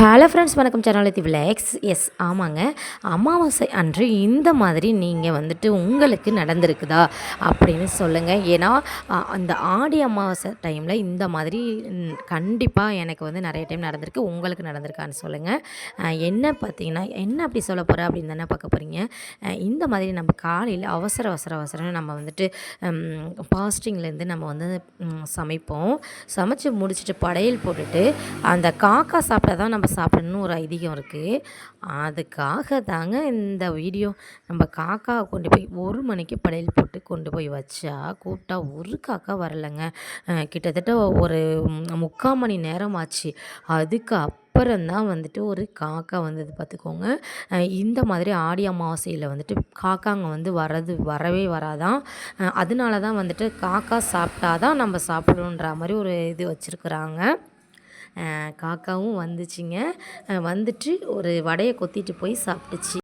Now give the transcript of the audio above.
Hello friends வணக்கம். சேனலத்தி vlogs yes ஆமாங்க. அமாவாசை அன்று இந்த மாதிரி நீங்கள் வந்துட்டு உங்களுக்கு நடந்திருக்குதா அப்படின்னு சொல்லுங்கள் ஏன்னா அந்த ஆடி அமாவாசை டைமில் இந்த மாதிரி கண்டிப்பாக எனக்கு வந்து நிறைய டைம் நடந்திருக்கு. உங்களுக்கு நடந்திருக்கான்னு சொல்லுங்கள் என்ன பார்த்தீங்கன்னா என்ன அப்படி சொல்ல போகிற அப்படின்னு தானே பார்க்க போகிறீங்க இந்த மாதிரி நம்ம காலையில் அவசர அவசர அவசரம் நம்ம வந்துட்டு ஃபாஸ்டிங்லேருந்து நம்ம வந்து சமைப்போம். சமைச்சு முடிச்சுட்டு படையல் போட்டுட்டு அந்த காக்கா சாப்பிட்டா தான் நம்ம சாப்பிடணும்னு ஒரு ஐதீகம் இருக்குது அதுக்காக தாங்க இந்த வீடியோ நம்ம காக்காவை கொண்டு போய் ஒரு மணிக்கு படையல் போட்டு கொண்டு போய் வச்சா கூப்பிட்டா ஒரு காக்கா வரலைங்க. கிட்டத்தட்ட ஒரு முக்கால் மணி நேரம் ஆச்சு. அதுக்கு அப்புறம்தான் வந்துட்டு ஒரு காக்கா வந்தது பார்த்துக்கோங்க. இந்த மாதிரி ஆடி அமாவாசையில் வந்துட்டு காக்காங்க வந்து வர்றது வரவே வராதான். அதனால தான் வந்துட்டு காக்கா சாப்பிட்டாதான் நம்ம சாப்பிடணுன்ற மாதிரி ஒரு இது வச்சுருக்குறாங்க. காக்காவும் வந்துச்சுங்க. வந்துட்டு ஒரு வடையை கொத்திட்டு போய் சாப்பிட்டுச்சு.